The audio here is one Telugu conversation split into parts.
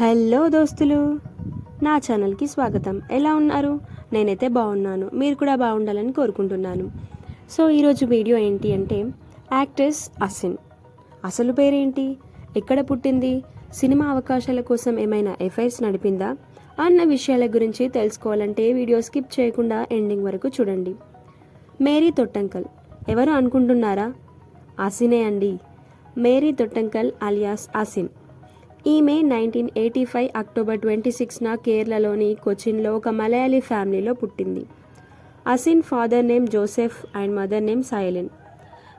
హలో దోస్తులు. నా ఛానల్కి స్వాగతం. ఎలా ఉన్నారు? నేనైతే బాగున్నాను. మీరు కూడా బాగుండాలని కోరుకుంటున్నాను. సో ఈరోజు వీడియో ఏంటి అంటే యాక్ట్రెస్ అసిన్. అసలు పేరేంటి? ఎక్కడ పుట్టింది? సినిమా అవకాశాల కోసం ఏమైనా ఎఫ్ఐఆర్స్ నడిపిందా? అన్న విషయాల గురించి తెలుసుకోవాలంటే వీడియో స్కిప్ చేయకుండా ఎండింగ్ వరకు చూడండి. మేరీ తొట్టంకల్. ఎవరు అనుకుంటున్నారా? అసినే అండి. Mary Thottumkal alias Asin. ఈమె nineteen eighty five October twenty సిక్స్న కేరళలోని కొచిన్లో ఒక మలయాళీ ఫ్యామిలీలో పుట్టింది. Asin father name Joseph and mother name Celine.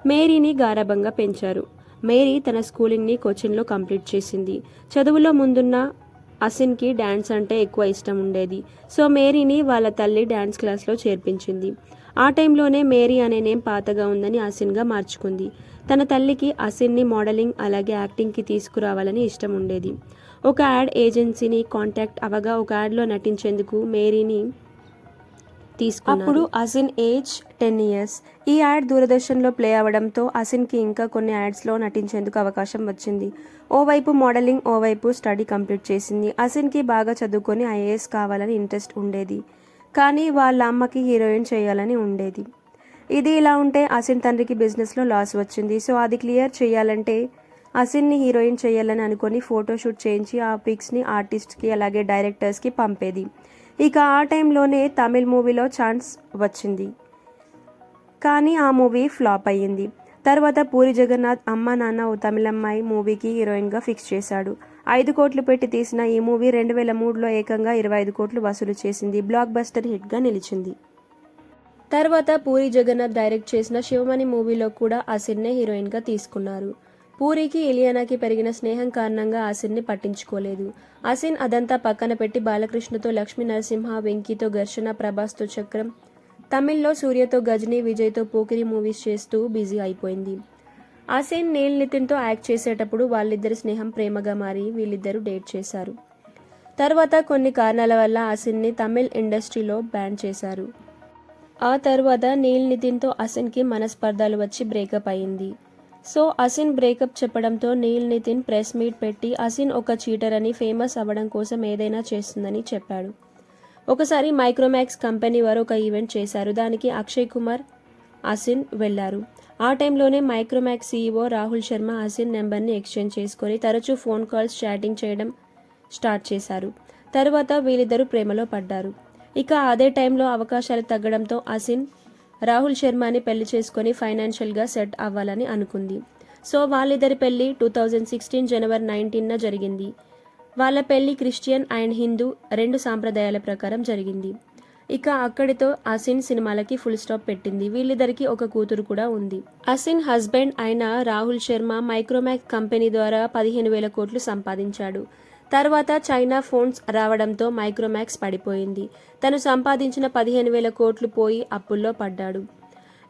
మేరీని గారాబంగా పెంచారు. మేరీ తన స్కూలింగ్ని కోచింగ్లో కంప్లీట్ చేసింది. చదువులో ముందున్న అసిన్కి డ్యాన్స్ అంటే ఎక్కువ ఇష్టం ఉండేది. సో మేరీని వాళ్ళ తల్లి డ్యాన్స్ క్లాస్లో చేర్పించింది. ఆ టైంలోనే మేరీ అనే నేమ్ పాతగా ఉందని అసిన్గా మార్చుకుంది. తన తల్లికి అసిన్ని మోడలింగ్ అలాగే యాక్టింగ్కి తీసుకురావాలని ఇష్టం ఉండేది. ఒక యాడ్ ఏజెన్సీని కాంటాక్ట్ అవగా ఒక యాడ్లో నటించేందుకు మేరీని తీసుకున్నారు. అప్పుడు అసిన్ ఏజ్ టెన్ ఇయర్స్. ఈ యాడ్ దూరదర్శన్లో ప్లే అవ్వడంతో అసిన్కి ఇంకా కొన్ని యాడ్స్లో నటించేందుకు అవకాశం వచ్చింది. ఓవైపు మోడలింగ్ ఓవైపు స్టడీ కంప్లీట్ చేసింది. అసిన్కి బాగా చదువుకొని ఐఏఎస్ కావాలని ఇంట్రెస్ట్ ఉండేది. కానీ వాళ్ళ అమ్మకి హీరోయిన్ చేయాలని ఉండేది. ఇది ఇలా ఉంటే అసిన్ తండ్రికి బిజినెస్లో లాస్ వచ్చింది. సో అది క్లియర్ చేయాలంటే అసిన్ని హీరోయిన్ చేయాలని అనుకొని ఫోటోషూట్ చేయించి ఆ పిక్స్ని ఆర్టిస్ట్కి అలాగే డైరెక్టర్స్కి పంపేది. ఇక ఆ టైంలోనే తమిళ్ మూవీలో ఛాన్స్ వచ్చింది. కానీ ఆ మూవీ ఫ్లాప్ అయ్యింది. తర్వాత పూరి జగన్నాథ్ అమ్మ నాన్న ఓ తమిళమ్మాయి మూవీకి హీరోయిన్గా ఫిక్స్ చేశాడు. ఐదు కోట్లు పెట్టి తీసిన ఈ మూవీ రెండు వేల మూడులో ఏకంగా ఇరవై ఐదు కోట్లు వసూలు చేసింది. బ్లాక్ బస్టర్ హిట్గా నిలిచింది. తర్వాత పూరి జగన్నాథ్ డైరెక్ట్ చేసిన శివమణి మూవీలో కూడా అసిన్నే హీరోయిన్గా తీసుకున్నారు. పూరికి ఇలియానాకి పెరిగిన స్నేహం కారణంగా అసిన్ని పట్టించుకోలేదు. అసిన్ అదంతా పక్కన పెట్టి బాలకృష్ణతో లక్ష్మీ నరసింహ వెంకీతో ఘర్షణ ప్రభాస్తో చక్రం తమిళ్ళో సూర్యతో గజనీ విజయ్తో పోకిరి మూవీస్ చేస్తూ బిజీ అయిపోయింది. అసిన్ నీల్ నితిన్తో యాక్ట్ చేసేటప్పుడు వాళ్ళిద్దరి స్నేహం ప్రేమగా మారి వీళ్ళిద్దరూ డేట్ చేశారు. తర్వాత కొన్ని కారణాల వల్ల అసిన్ని తమిళ్ ఇండస్ట్రీలో బ్యాన్ చేశారు. ఆ తర్వాత నీల్ నితిన్తో అసిన్కి మనస్పర్ధాలు వచ్చి బ్రేకప్ అయింది. సో అసిన్ బ్రేకప్ చెప్పడంతో నీల్ నితిన్ ప్రెస్ మీట్ పెట్టి అసిన్ ఒక చీటర్ అని ఫేమస్ అవ్వడం కోసం ఏదైనా చేస్తుందని చెప్పాడు. ఒకసారి మైక్రోమాక్స్ కంపెనీ వారు ఒక ఈవెంట్ చేశారు. దానికి అక్షయ్ కుమార్ అసిన్ వెళ్ళారు. ఆ టైంలోనే మైక్రోమాక్స్ సీఈఓ రాహుల్ శర్మ అసిన్ నెంబర్ని ఎక్స్చేంజ్ చేసుకొని తరచూ ఫోన్ కాల్స్ చాటింగ్ చేయడం స్టార్ట్ చేశారు. తరువాత వీళ్ళిద్దరూ ప్రేమలో పడ్డారు. ఇక అదే టైంలో అవకాశాలు తగ్గడంతో అసిన్ రాహుల్ శర్మని పెళ్ళి చేసుకొని ఫైనాన్షియల్గా సెట్ అవ్వాలని అనుకుంది. సో వాళ్ళిద్దరి పెళ్ళి టూ థౌజండ్ సిక్స్టీన్ జనవరి నైన్టీన్న జరిగింది. వాళ్ళ పెళ్ళి క్రిస్టియన్ అండ్ హిందూ రెండు సాంప్రదాయాల ప్రకారం జరిగింది. ఇక అక్కడితో అసిన్ సినిమాలకి ఫుల్ స్టాప్ పెట్టింది. వీళ్ళిద్దరికి ఒక కూతురు కూడా ఉంది. అసిన్ హస్బెండ్ అయిన రాహుల్ శర్మ మైక్రోమాక్స్ కంపెనీ ద్వారా పదిహేను వేల కోట్లు సంపాదించాడు. తర్వాత చైనా ఫోన్స్ రావడంతో మైక్రోమాక్స్ పడిపోయింది. తను సంపాదించిన పదిహేను వేల కోట్లు పోయి అప్పుల్లో పడ్డాడు.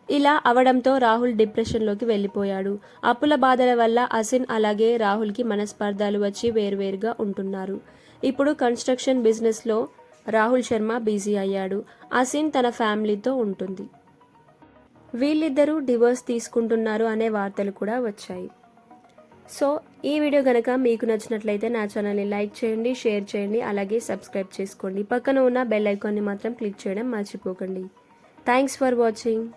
ఇలా అవడంతో రాహుల్ డిప్రెషన్లోకి వెళ్ళిపోయాడు. అప్పుల బాధల వల్ల అసిన్ అలాగే రాహుల్కి మనస్పర్ధాలు వచ్చి వేరువేరుగా ఉంటున్నారు. ఇప్పుడు కన్స్ట్రక్షన్ బిజినెస్లో రాహుల్ శర్మ బిజీ అయ్యాడు. అసిన్ తన ఫ్యామిలీతో ఉంటుంది. వీళ్ళిద్దరూ డివోర్స్ తీసుకుంటున్నారు అనే వార్తలు కూడా వచ్చాయి. సో ఈ వీడియో కనుక మీకు నచ్చినట్లయితే నా ఛానల్ని లైక్ చేయండి షేర్ చేయండి అలాగే సబ్స్క్రైబ్ చేసుకోండి. పక్కన ఉన్న బెల్ ఐకాన్ని మాత్రం క్లిక్ చేయడం మర్చిపోకండి. Thanks for watching.